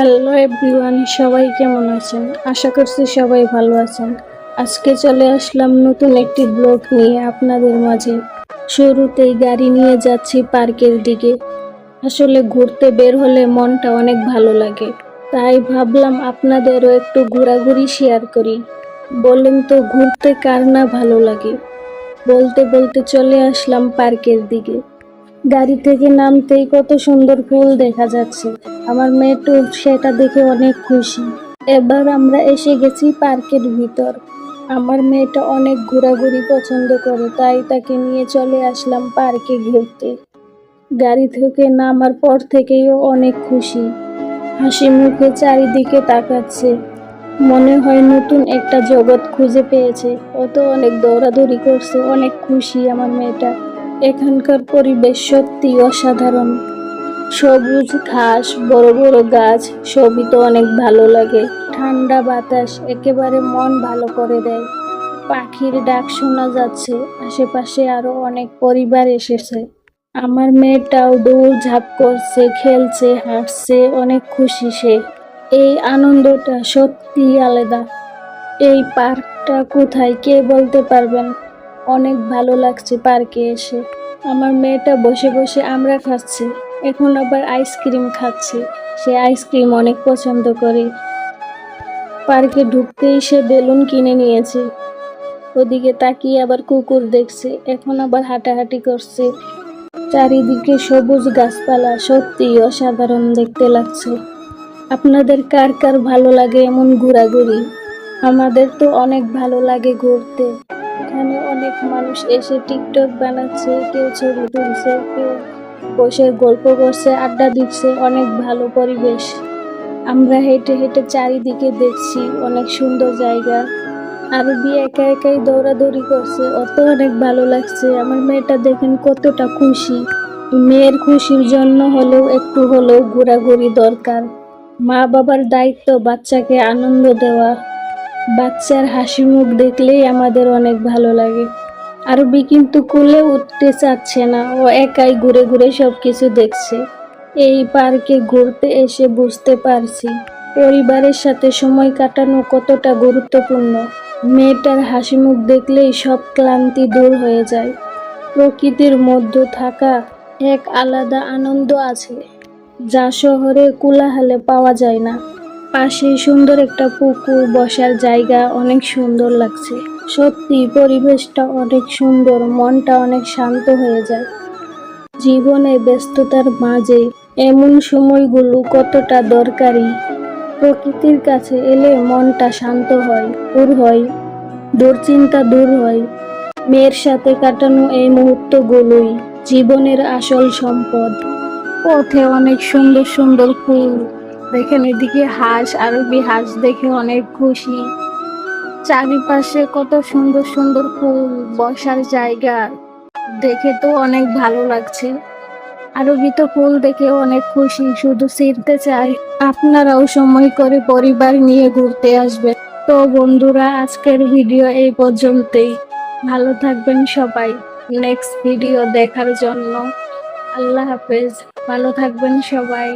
Hello everyone, সবাই কেমন আছেন? আশা করছি সবাই ভালো আছেন। আজকে চলে আসলাম নতুন একটি ব্লগ নিয়ে আপনাদের মাঝে। শুরুতেই গাড়ি নিয়ে যাচ্ছি পার্কের দিকে। আসলে ঘুরতে বের হলে মনটা অনেক ভালো লাগে। তাই ভাবলাম আপনাদেরও একটু ঘোরাঘুরি শেয়ার করি। বলেন তো, ঘুরতে কার না ভালো লাগে? বলতে বলতে চলে আসলাম পার্কের দিকে। গাড়ি থেকে নামতেই কত সুন্দর ফুল দেখা যাচ্ছে। আমার মেয়েটু সেটা দেখে অনেক খুশি। এবার আমরা এসে গেছি পার্কের ভিতর। আমার মেয়েটা অনেক ঘোরাঘুরি পছন্দ করে, তাই তাকে নিয়ে চলে আসলাম পার্কে ঘুরতে। গাড়ি থেকে নামার পর থেকেই ও অনেক খুশি। হাসি মুখে চারিদিকে তাকাচ্ছে। মনে হয় নতুন একটা জগৎ খুঁজে পেয়েছে। ও তো অনেক দৌড়াদৌড়ি করছে, অনেক খুশি আমার মেয়েটা। এখানকার পরিবেশ সত্যি অসাধারণ। সবুজ ঘাস, বড় বড় গাছ, সবই তো অনেক ভালো লাগে। ঠান্ডা বাতাস একেবারে মন ভালো করে দেয়। পাখির ডাক শোনা যাচ্ছে, আশেপাশে আরও অনেক পরিবার এসেছে। আমার মেয়েটাও দৌড় ঝাঁপ করছে, খেলছে, হাঁটছে, অনেক খুশি সে। এই আনন্দটা সত্যি আলাদা। এই পার্কটা কোথায় কে বলতে পারবেন? অনেক ভালো লাগছে পার্কে এসে। আমার মেয়েটা বসে বসে আমরা খাচ্ছে। এখন আবার আইসক্রিম খাচ্ছে। সে আইসক্রিম অনেক পছন্দ করে। পার্কে ঢুকতেই সে বেলুন কিনে নিয়েছে। ওদিকে তাকিয়ে আবার কুকুর দেখছে, এখন আবার হাঁটাহাঁটি করছে। চারিদিকে সবুজ গাছপালা সত্যি অসাধারণ দেখতে লাগছে। আপনাদের কার কার ভালো লাগে এমন ঘোরাঘুরি? আমাদের তো অনেক ভালো লাগে ঘুরতে। এখানে অনেক মানুষ এসে টিকটক বানাচ্ছে, কেউ ছবি তুলছে, কেউ বসে গল্প করছে, আড্ডা দিচ্ছে, অনেক ভালো পরিবেশ। আমরা হেঁটে হেঁটে চারিদিকে দেখছি অনেক সুন্দর জায়গা। আরবি একা একাই দৌড়াদৌড়ি করছে, অত অনেক ভালো লাগছে। আমার মেয়েটা দেখেন কতটা খুশি। মেয়ের খুশির জন্য হলেও একটু হলেও ঘোরাঘুরি দরকার। মা বাবার দায়িত্ব, বাচ্চাকে আনন্দ দেওয়া। বাচ্চার হাসি মুখ দেখলেই আমাদের অনেক ভালো লাগে। আরবি কিন্তু কুলে উঠতে চাচ্ছে না। ও একাই ঘুরে ঘুরে সব কিছু দেখছে। এই পার্কে ঘুরতে এসে বুঝতে পারছি, পরিবারের সাথে সময় কাটানো কতটা গুরুত্বপূর্ণ। মেয়েটার হাসি মুখ দেখলেই সব ক্লান্তি দূর হয়ে যায়। প্রকৃতির মধ্যে থাকা এক আলাদা আনন্দ আছে, যা শহরে কোলাহলে পাওয়া যায় না। পাশেই সুন্দর একটা পুকুর, বসার জায়গা, অনেক সুন্দর লাগছে। সত্যি পরিবেশটা অনেক সুন্দর, মনটা অনেক শান্ত হয়ে যায়। জীবনে ব্যস্ততার মাঝে এমন সময়গুলো কতটা দরকারি। প্রকৃতির কাছে এলে মনটা শান্ত হয়, দূর হয়, দুশ্চিন্তা দূর হয়। মেয়ের সাথে কাটানো এই মুহূর্তগুলোই জীবনের আসল সম্পদ। পথে অনেক সুন্দর সুন্দর ফুল, দেখেন এদিকে হাঁস, আরবি হাঁস দেখে অনেক খুশি। চারিপাশে কত সুন্দর সুন্দর ফুল বসার জায়গা। দেখে তো অনেক ভালো লাগছে। আরবি তো ফুল দেখে অনেক খুশি, শুধু ছিঁড়তে চাই আপনারাও সময় করে পরিবার নিয়ে ঘুরতে আসবেন। তো বন্ধুরা, আজকের ভিডিও এই পর্যন্তই। ভালো থাকবেন সবাই। নেক্সট ভিডিও দেখার জন্য আল্লাহ হাফেজ। ভালো থাকবেন সবাই।